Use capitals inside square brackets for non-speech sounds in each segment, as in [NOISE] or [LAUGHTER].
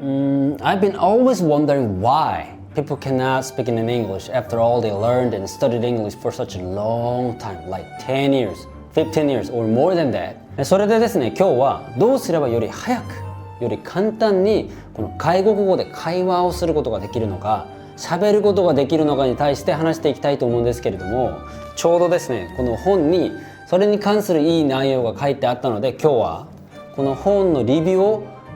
Mm, I've been always wondering why people cannot speak in English after all they learned and studied English for such a long time, like 10 years, 15 years, or more than that. それでですね、今日はどうすればより早く、より簡単にこの外国語で会話をすることができるのか、喋ることができるのかに対して話していきたいと思うんですけれども、ちょうどですね、この本にそれに関するいい内容が書いてあったので、今日はこの本のリビューを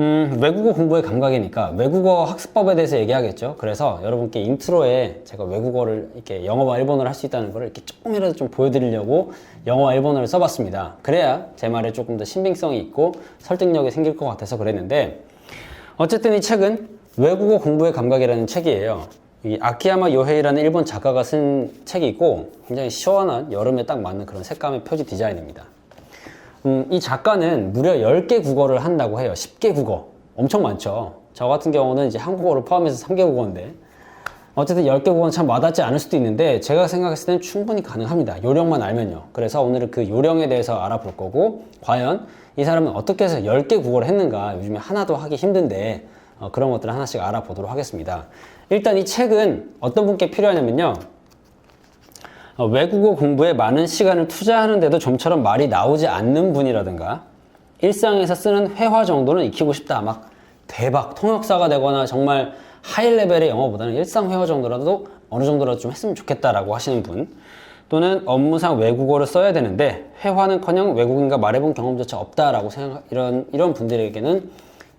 음, 외국어 공부의 감각이니까 외국어 학습법에 대해서 얘기하겠죠. 그래서 여러분께 인트로에 제가 외국어를 이렇게 영어와 일본어를 할 수 있다는 걸 이렇게 조금이라도 좀 보여드리려고 영어와 일본어를 써봤습니다. 그래야 제 말에 조금 더 신빙성이 있고 설득력이 생길 것 같아서 그랬는데 어쨌든 이 책은 외국어 공부의 감각이라는 책이에요. 이 아키야마 요헤이라는 일본 작가가 쓴 책이고 굉장히 시원한 여름에 딱 맞는 그런 색감의 표지 디자인입니다. 음, 이 작가는 무려 10개 국어를 한다고 해요. 10개 국어. 엄청 많죠. 저 같은 경우는 이제 한국어를 포함해서 3개 국어인데 어쨌든 10개 국어는 참 와닿지 않을 수도 있는데 제가 생각했을 때는 충분히 가능합니다. 요령만 알면요. 그래서 오늘은 그 요령에 대해서 알아볼 거고 과연 이 사람은 어떻게 해서 10개 국어를 했는가 요즘에 하나도 하기 힘든데 어, 그런 것들을 하나씩 알아보도록 하겠습니다. 일단 이 책은 어떤 분께 필요하냐면요. 어, 외국어 공부에 많은 시간을 투자하는데도 좀처럼 말이 나오지 않는 분이라든가 일상에서 쓰는 회화 정도는 익히고 싶다. 막 대박 통역사가 되거나 정말 하이 레벨의 영어보다는 일상 회화 정도라도 어느 정도라도 좀 했으면 좋겠다라고 하시는 분 또는 업무상 외국어를 써야 되는데 회화는커녕 외국인과 말해본 경험조차 없다라고 생각 이런 이런 분들에게는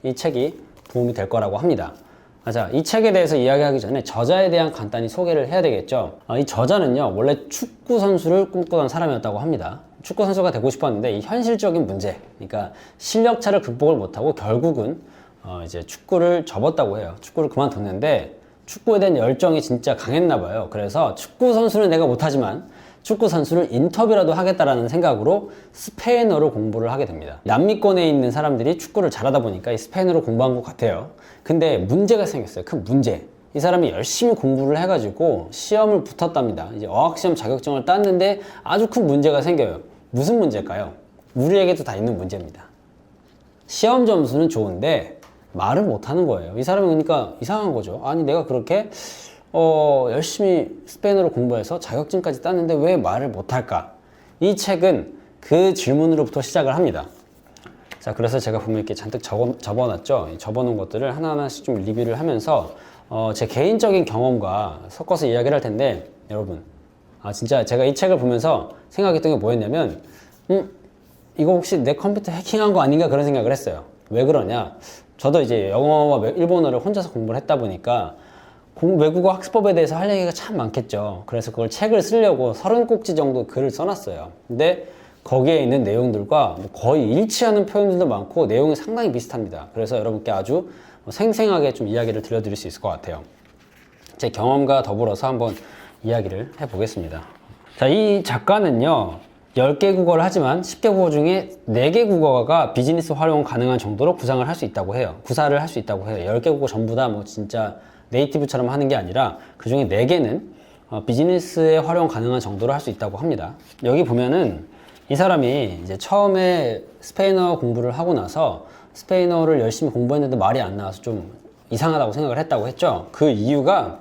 이 책이 도움이 될 거라고 합니다. 아, 자, 이 책에 대해서 이야기하기 전에 저자에 대한 간단히 소개를 해야 되겠죠. 아, 이 저자는요, 원래 축구 선수를 꿈꾸던 사람이었다고 합니다. 축구 선수가 되고 싶었는데 이 현실적인 문제, 그러니까 실력 차를 극복을 못하고 결국은 어, 이제 축구를 접었다고 해요. 축구를 그만뒀는데 축구에 대한 열정이 진짜 강했나 봐요. 그래서 축구 선수는 내가 못하지만 축구 선수를 인터뷰라도 하겠다라는 생각으로 스페인어로 공부를 하게 됩니다. 남미권에 있는 사람들이 축구를 잘하다 보니까 이 스페인어로 공부한 것 같아요. 근데 문제가 생겼어요. 큰 문제. 이 사람이 열심히 공부를 해가지고 시험을 붙었답니다. 이제 어학시험 자격증을 땄는데 아주 큰 문제가 생겨요. 무슨 문제일까요? 우리에게도 다 있는 문제입니다. 시험 점수는 좋은데 말을 못하는 거예요. 이 사람이 그러니까 이상한 거죠. 아니 내가 그렇게 어, 열심히 스페인어로 공부해서 자격증까지 땄는데 왜 말을 못할까? 이 책은 그 질문으로부터 시작을 합니다. 자, 그래서 제가 보면 이렇게 잔뜩 적어, 접어놨죠. 이 접어놓은 것들을 하나하나씩 좀 리뷰를 하면서 어, 제 개인적인 경험과 섞어서 이야기를 할 텐데 여러분, 아 진짜 제가 이 책을 보면서 생각했던 게 뭐였냐면, 음, 이거 혹시 내 컴퓨터 해킹한 거 아닌가 그런 생각을 했어요. 왜 그러냐? 저도 이제 영어와 외- 일본어를 혼자서 공부를 했다 보니까 공- 외국어 학습법에 대해서 할 얘기가 참 많겠죠. 그래서 그걸 책을 쓰려고 서른 꼭지 정도 글을 써놨어요. 근데 거기에 있는 내용들과 뭐 거의 일치하는 표현들도 많고 내용이 상당히 비슷합니다. 그래서 여러분께 아주 생생하게 좀 이야기를 들려드릴 수 있을 것 같아요. 제 경험과 더불어서 한번 이야기를 해보겠습니다. 자, 이 작가는요, 10개 국어를 하지만 10개 국어 중에 4개 국어가 비즈니스 활용 가능한 정도로 구상을 할 수 있다고 해요. 구사를 할 수 있다고 해요. 10개 국어 전부 다 뭐 진짜 네이티브처럼 하는 게 아니라 그 중에 4개는 어, 비즈니스에 활용 가능한 정도로 할 수 있다고 합니다. 여기 보면은 이 사람이 이제 처음에 스페인어 공부를 하고 나서 스페인어를 열심히 공부했는데 말이 안 나와서 좀 이상하다고 생각을 했다고 했죠. 그 이유가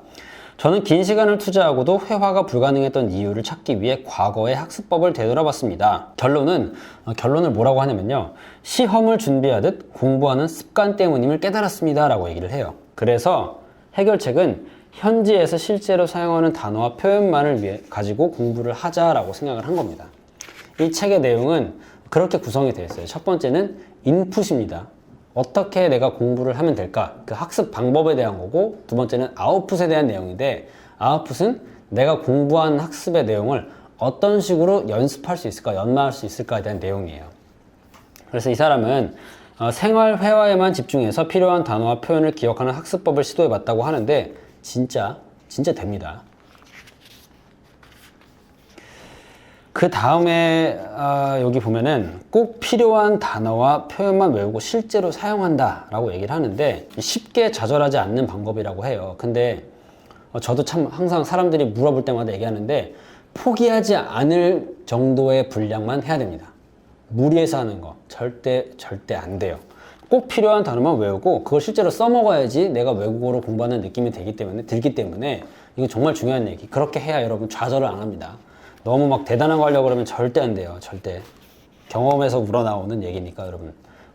저는 긴 시간을 투자하고도 회화가 불가능했던 이유를 찾기 위해 과거의 학습법을 되돌아봤습니다. 결론은 어, 결론을 뭐라고 하냐면요. 시험을 준비하듯 공부하는 습관 때문임을 깨달았습니다라고 얘기를 해요. 그래서 해결책은 현지에서 실제로 사용하는 단어와 표현만을 위해 가지고 공부를 하자라고 생각을 한 겁니다. 이 책의 내용은 그렇게 구성이 되어 있어요. 첫 번째는 인풋입니다. 어떻게 내가 공부를 하면 될까? 그 학습 방법에 대한 거고, 두 번째는 아웃풋에 대한 내용인데, 아웃풋은 내가 공부한 학습의 내용을 어떤 식으로 연습할 수 있을까, 연마할 수 있을까에 대한 내용이에요. 그래서 이 사람은 어, 생활 회화에만 집중해서 필요한 단어와 표현을 기억하는 학습법을 시도해 봤다고 하는데, 진짜, 진짜 됩니다. 그 다음에 아, 여기 보면은 꼭 필요한 단어와 표현만 외우고 실제로 사용한다 라고 얘기를 하는데 쉽게 좌절하지 않는 방법이라고 해요. 근데 어, 저도 참 항상 사람들이 물어볼 때마다 얘기하는데 포기하지 않을 정도의 분량만 해야 됩니다. 무리해서 하는 거 절대 절대 안 돼요. 꼭 필요한 단어만 외우고 그걸 실제로 써먹어야지 내가 외국어로 공부하는 느낌이 되기 때문에 들기 때문에 이거 정말 중요한 얘기. 그렇게 해야 여러분 좌절을 안 합니다. 너무 막 대단한 거 하려고 그러면 절대 안 돼요. 절대. 경험에서 우러나오는 얘기니까 여러분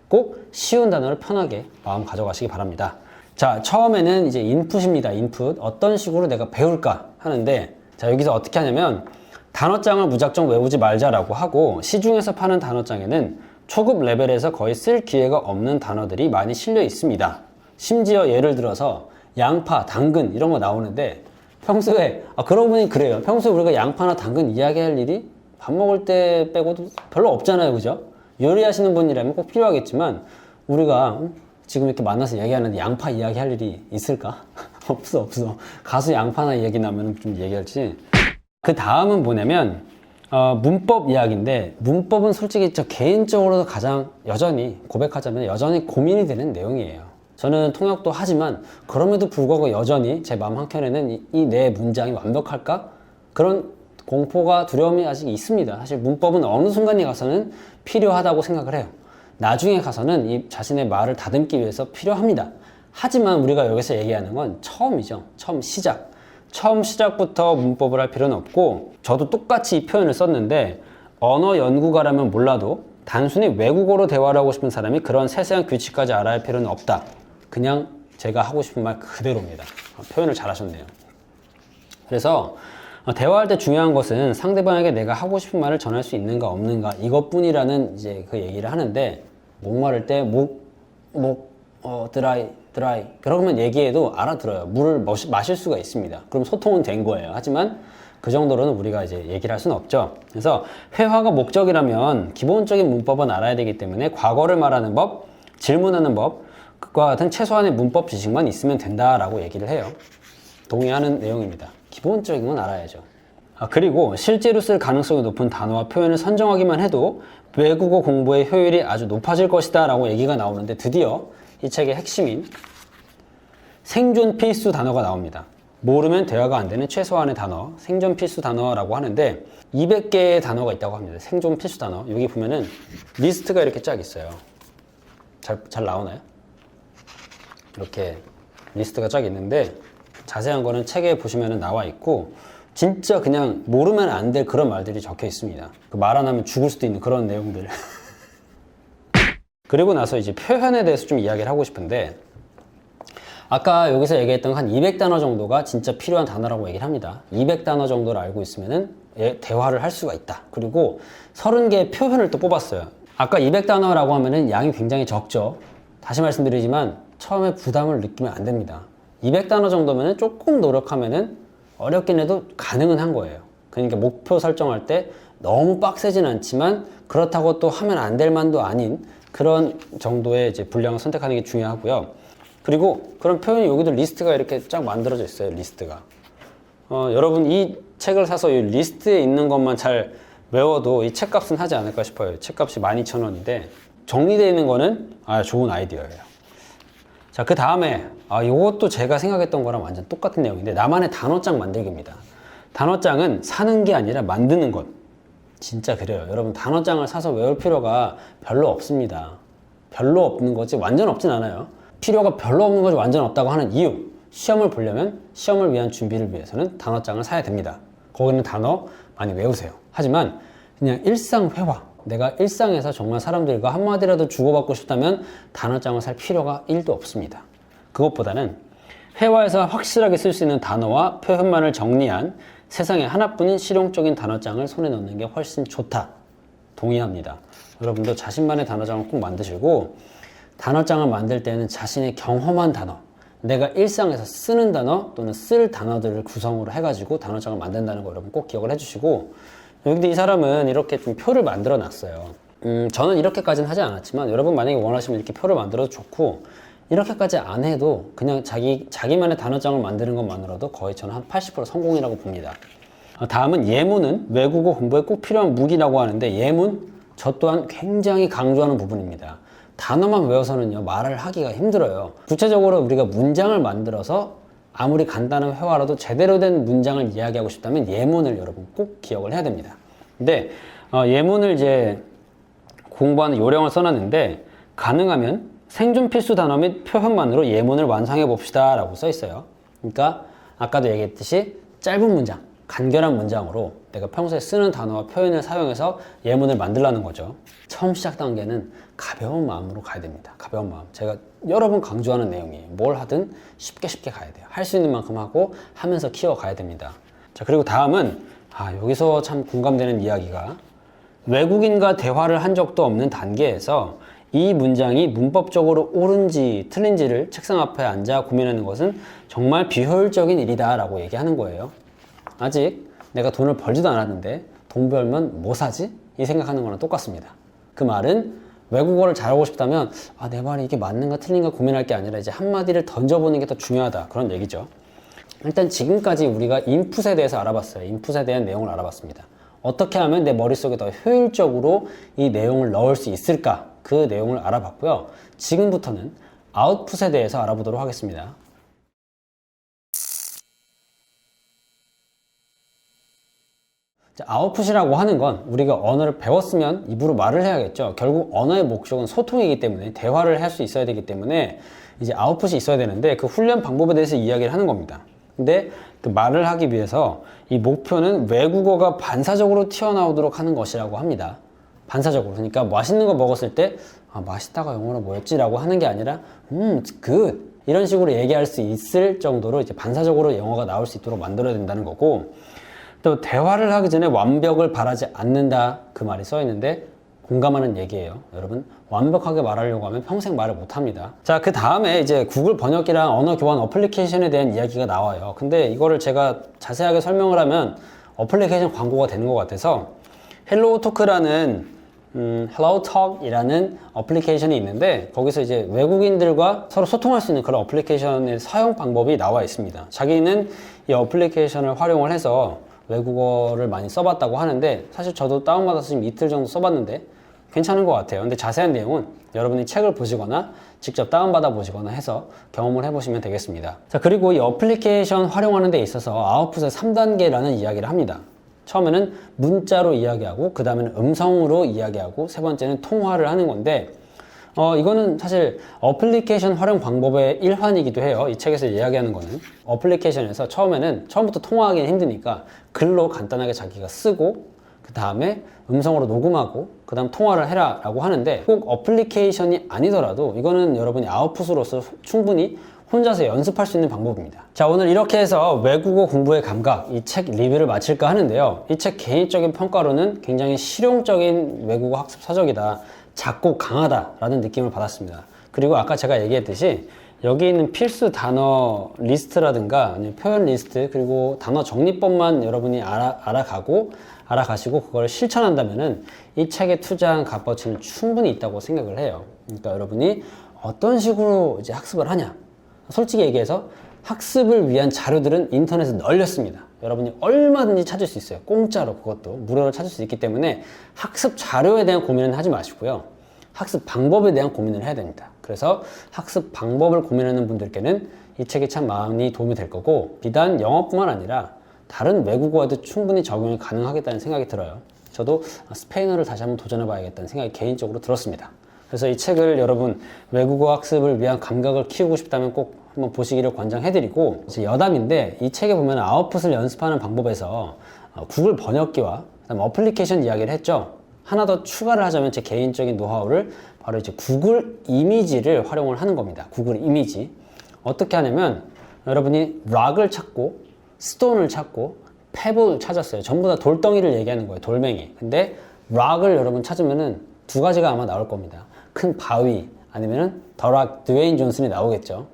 꼭 쉬운 단어를 편하게 마음 가져가시기 바랍니다. 자, 처음에는 이제 인풋입니다. 인풋. 어떤 식으로 내가 배울까 하는데 자, 여기서 어떻게 하냐면 단어장을 무작정 외우지 말자라고 하고 시중에서 파는 단어장에는 초급 레벨에서 거의 쓸 기회가 없는 단어들이 많이 실려 있습니다. 심지어 예를 들어서 양파, 당근 이런 거 나오는데 평소에 아 그러고 보니 그래요. 평소에 우리가 양파나 당근 이야기할 일이 밥 먹을 때 빼고도 별로 없잖아요. 그죠? 요리하시는 분이라면 꼭 필요하겠지만 우리가 음, 지금 이렇게 만나서 얘기하는데 양파 이야기할 일이 있을까? [LAUGHS] 없어 없어. 가수 양파나 이야기 나면 좀 얘기할지. 그 다음은 뭐냐면 어, 문법 이야기인데 문법은 솔직히 저 개인적으로도 가장 여전히 고백하자면 여전히 고민이 되는 내용이에요. 저는 통역도 하지만 그럼에도 불구하고 여전히 제 마음 한켠에는 이 내 문장이 완벽할까 그런 공포가 두려움이 아직 있습니다. 사실 문법은 어느 순간에 가서는 필요하다고 생각을 해요. 나중에 가서는 이 자신의 말을 다듬기 위해서 필요합니다. 하지만 우리가 여기서 얘기하는 건 처음이죠. 처음 시작. 처음 시작부터 문법을 할 필요는 없고 저도 똑같이 이 표현을 썼는데 언어 연구가라면 몰라도 단순히 외국어로 대화를 하고 싶은 사람이 그런 세세한 규칙까지 알아야 할 필요는 없다. 그냥 제가 하고 싶은 말 그대로입니다. 어, 표현을 잘하셨네요. 그래서 어, 대화할 때 중요한 것은 상대방에게 내가 하고 싶은 말을 전할 수 있는가 없는가 이것뿐이라는 이제 그 얘기를 하는데 목마를 때 목, 목, 어, 드라이, 드라이. 그러면 얘기해도 알아들어요. 물을 머시- 마실 수가 있습니다. 그럼 소통은 된 거예요. 하지만 그 정도로는 우리가 이제 얘기를 할 수는 없죠. 그래서 회화가 목적이라면 기본적인 문법은 알아야 되기 때문에 과거를 말하는 법, 질문하는 법, 그와 같은 최소한의 문법 지식만 있으면 된다라고 얘기를 해요. 동의하는 내용입니다. 기본적인 건 알아야죠. 아, 그리고 실제로 쓸 가능성이 높은 단어와 표현을 선정하기만 해도 외국어 공부의 효율이 아주 높아질 것이다 라고 얘기가 나오는데 드디어 이 책의 핵심인 생존 필수 단어가 나옵니다. 모르면 대화가 안 되는 최소한의 단어, 생존 필수 단어라고 하는데 200개의 단어가 있다고 합니다. 생존 필수 단어. 여기 보면은 리스트가 이렇게 쫙 있어요. 잘, 잘 나오나요? 이렇게 리스트가 쫙 있는데 자세한 거는 책에 보시면 나와 있고 진짜 그냥 모르면 안 될 그런 말들이 적혀 있습니다. 그 말 안 하면 죽을 수도 있는 그런 내용들. [LAUGHS] 그리고 나서 이제 표현에 대해서 좀 이야기를 하고 싶은데 아까 여기서 얘기했던 한 200단어 정도가 진짜 필요한 단어라고 얘기를 합니다. 200단어 정도를 알고 있으면은 예, 대화를 할 수가 있다. 그리고 30개의 표현을 또 뽑았어요. 아까 200단어라고 하면은 양이 굉장히 적죠. 다시 말씀드리지만 처음에 부담을 느끼면 안 됩니다. 200단어 정도면은 조금 노력하면은 어렵긴 해도 가능은 한 거예요. 그러니까 목표 설정할 때 너무 빡세진 않지만 그렇다고 또 하면 안 될 만도 아닌 그런 정도의 이제 분량을 선택하는 게 중요하고요. 그리고 그런 표현이 여기도 리스트가 이렇게 쫙 만들어져 있어요. 리스트가. 어, 여러분 이 책을 사서 이 리스트에 있는 것만 잘 외워도 이 책값은 하지 않을까 싶어요. 책값이 12,000원인데 정리되어 있는 거는 아, 좋은 아이디어예요. 자, 그 다음에, 아, 요것도 제가 생각했던 거랑 완전 똑같은 내용인데, 나만의 단어장 만들기입니다. 단어장은 사는 게 아니라 만드는 것. 진짜 그래요. 여러분, 단어장을 사서 외울 필요가 별로 없습니다. 별로 없는 거지, 완전 없진 않아요. 필요가 별로 없는 거지, 완전 없다고 하는 이유. 시험을 보려면 시험을 위한 준비를 위해서는 단어장을 사야 됩니다. 거기는 단어 많이 외우세요. 하지만, 그냥 일상 회화. 내가 일상에서 정말 사람들과 한마디라도 주고받고 싶다면 단어장을 살 필요가 1도 없습니다. 그것보다는 회화에서 확실하게 쓸 수 있는 단어와 표현만을 정리한 세상에 하나뿐인 실용적인 단어장을 손에 넣는 게 훨씬 좋다. 동의합니다. 여러분도 자신만의 단어장을 꼭 만드시고 단어장을 만들 때는 자신의 경험한 단어, 내가 일상에서 쓰는 단어 또는 쓸 단어들을 구성으로 해가지고 단어장을 만든다는 거 여러분 꼭 기억을 해주시고 여기 이 사람은 이렇게 좀 표를 만들어 놨어요. 음, 저는 이렇게까지는 하지 않았지만 여러분 만약에 원하시면 이렇게 표를 만들어도 좋고 이렇게까지 안 해도 그냥 자기 자기만의 단어장을 만드는 것만으로도 거의 저는 한 80% 성공이라고 봅니다. 어, 다음은 예문은 외국어 공부에 꼭 필요한 무기라고 하는데 예문 저 또한 굉장히 강조하는 부분입니다. 단어만 외워서는요 말을 하기가 힘들어요. 구체적으로 우리가 문장을 만들어서 아무리 간단한 회화라도 제대로 된 문장을 이야기하고 싶다면 예문을 여러분 꼭 기억을 해야 됩니다. 근데 어, 예문을 이제 공부하는 요령을 써놨는데 가능하면 생존 필수 단어 및 표현만으로 예문을 완성해 봅시다 라고 써 있어요. 그러니까 아까도 얘기했듯이 짧은 문장, 간결한 문장으로 내가 평소에 쓰는 단어와 표현을 사용해서 예문을 만들라는 거죠. 처음 시작 단계는 가벼운 마음으로 가야 됩니다. 가벼운 마음. 제가 여러 번 강조하는 내용이에요. 뭘 하든 쉽게 쉽게 가야 돼요. 할 수 있는 만큼 하고 하면서 키워 가야 됩니다. 자, 그리고 다음은 아, 여기서 참 공감되는 이야기가 외국인과 대화를 한 적도 없는 단계에서 이 문장이 문법적으로 옳은지 틀린지를 책상 앞에 앉아 고민하는 것은 정말 비효율적인 일이다 라고 얘기하는 거예요. 아직 내가 돈을 벌지도 않았는데 돈 벌면 뭐 사지? 이 생각하는 거랑 똑같습니다. 그 말은 외국어를 잘하고 싶다면 아, 내 말이 이게 맞는가 틀린가 고민할 게 아니라 이제 한마디를 던져보는 게 더 중요하다. 그런 얘기죠. 일단 지금까지 우리가 인풋에 대해서 알아봤어요. 인풋에 대한 내용을 알아봤습니다. 어떻게 하면 내 머릿속에 더 효율적으로 이 내용을 넣을 수 있을까? 그 내용을 알아봤고요. 지금부터는 아웃풋에 대해서 알아보도록 하겠습니다. 자, 아웃풋이라고 하는 건 우리가 언어를 배웠으면 입으로 말을 해야겠죠. 결국 언어의 목적은 소통이기 때문에 대화를 할 수 있어야 되기 때문에 이제 아웃풋이 있어야 되는데 그 훈련 방법에 대해서 이야기를 하는 겁니다. 근데 그 말을 하기 위해서 이 목표는 외국어가 반사적으로 튀어나오도록 하는 것이라고 합니다. 반사적으로. 그러니까 맛있는 거 먹었을 때 아, 맛있다가 영어로 뭐였지라고 하는 게 아니라 음, 굿. 이런 식으로 얘기할 수 있을 정도로 이제 반사적으로 영어가 나올 수 있도록 만들어야 된다는 거고 또 대화를 하기 전에 완벽을 바라지 않는다 그 말이 써 있는데 공감하는 얘기예요. 여러분 완벽하게 말하려고 하면 평생 말을 못 합니다. 자, 그 다음에 이제 구글 번역기랑 언어 교환 어플리케이션에 대한 이야기가 나와요. 근데 이거를 제가 자세하게 설명을 하면 어플리케이션 광고가 되는 것 같아서 헬로우 토크라는 음, 헬로우 톡이라는 어플리케이션이 있는데 거기서 이제 외국인들과 서로 소통할 수 있는 그런 어플리케이션의 사용 방법이 나와 있습니다. 자기는 이 어플리케이션을 활용을 해서 외국어를 많이 써봤다고 하는데 사실 저도 다운받아서 지금 이틀 정도 써봤는데 괜찮은 것 같아요. 근데 자세한 내용은 여러분이 책을 보시거나 직접 다운받아 보시거나 해서 경험을 해보시면 되겠습니다. 자, 그리고 이 어플리케이션 활용하는 데 있어서 아웃풋의 3단계라는 이야기를 합니다. 처음에는 문자로 이야기하고, 그 다음에는 음성으로 이야기하고, 세 번째는 통화를 하는 건데, 어, 이거는 사실 어플리케이션 활용 방법의 일환이기도 해요. 이 책에서 이야기하는 거는. 어플리케이션에서 처음에는, 처음부터 통화하기는 힘드니까 글로 간단하게 자기가 쓰고, 그 다음에 음성으로 녹음하고, 그 다음 통화를 해라 라고 하는데, 꼭 어플리케이션이 아니더라도 이거는 여러분이 아웃풋으로서 충분히 혼자서 연습할 수 있는 방법입니다. 자, 오늘 이렇게 해서 외국어 공부의 감각, 이 책 리뷰를 마칠까 하는데요. 이 책 개인적인 평가로는 굉장히 실용적인 외국어 학습 서적이다. 작고 강하다라는 느낌을 받았습니다. 그리고 아까 제가 얘기했듯이 여기 있는 필수 단어 리스트라든가 아니면 표현 리스트 그리고 단어 정리법만 여러분이 알아, 알아가고 알아가시고 그걸 실천한다면은 이 책에 투자한 값어치는 충분히 있다고 생각을 해요. 그러니까 여러분이 어떤 식으로 이제 학습을 하냐. 솔직히 얘기해서 학습을 위한 자료들은 인터넷에 널렸습니다. 여러분이 얼마든지 찾을 수 있어요. 공짜로 그것도 무료로 찾을 수 있기 때문에 학습 자료에 대한 고민은 하지 마시고요. 학습 방법에 대한 고민을 해야 됩니다. 그래서 학습 방법을 고민하는 분들께는 이 책이 참 많이 도움이 될 거고 비단 영어뿐만 아니라 다른 외국어에도 충분히 적용이 가능하겠다는 생각이 들어요. 저도 스페인어를 다시 한번 도전해 봐야겠다는 생각이 개인적으로 들었습니다. 그래서 이 책을 여러분 외국어 학습을 위한 감각을 키우고 싶다면 꼭 한번 보시기를 권장해드리고 여담인데 이 책에 보면 아웃풋을 연습하는 방법에서 어, 구글 번역기와 어플리케이션 이야기를 했죠. 하나 더 추가를 하자면 제 개인적인 노하우를 바로 이제 구글 이미지를 활용을 하는 겁니다. 구글 이미지 어떻게 하냐면 여러분이 락을 찾고 스톤을 찾고 페블을 찾았어요. 전부 다 돌덩이를 얘기하는 거예요. 돌멩이. 근데 락을 여러분 찾으면은 두 가지가 아마 나올 겁니다. 큰 바위 아니면은 더락 드웨인 존슨이 나오겠죠.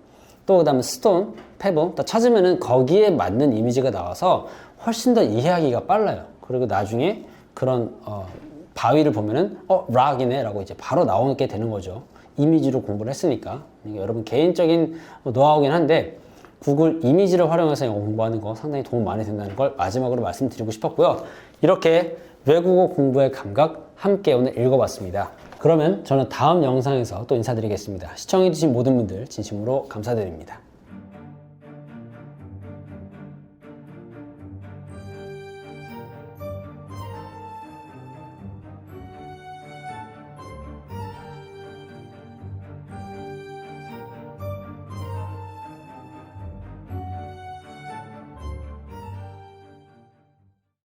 또 그다음에 스톤, 페블 다 찾으면은 거기에 맞는 이미지가 나와서 훨씬 더 이해하기가 빨라요. 그리고 나중에 그런 어, 바위를 보면은 어 락이네라고 이제 바로 나오게 되는 거죠. 이미지로 공부를 했으니까 그러니까 여러분 개인적인 노하우긴 한데 구글 이미지를 활용해서 영어 공부하는 거 상당히 도움 많이 된다는 걸 마지막으로 말씀드리고 싶었고요. 이렇게 외국어 공부의 감각 함께 오늘 읽어봤습니다. 그러면 저는 다음 영상에서 또 인사드리겠습니다. 시청해주신 모든 분들 진심으로 감사드립니다.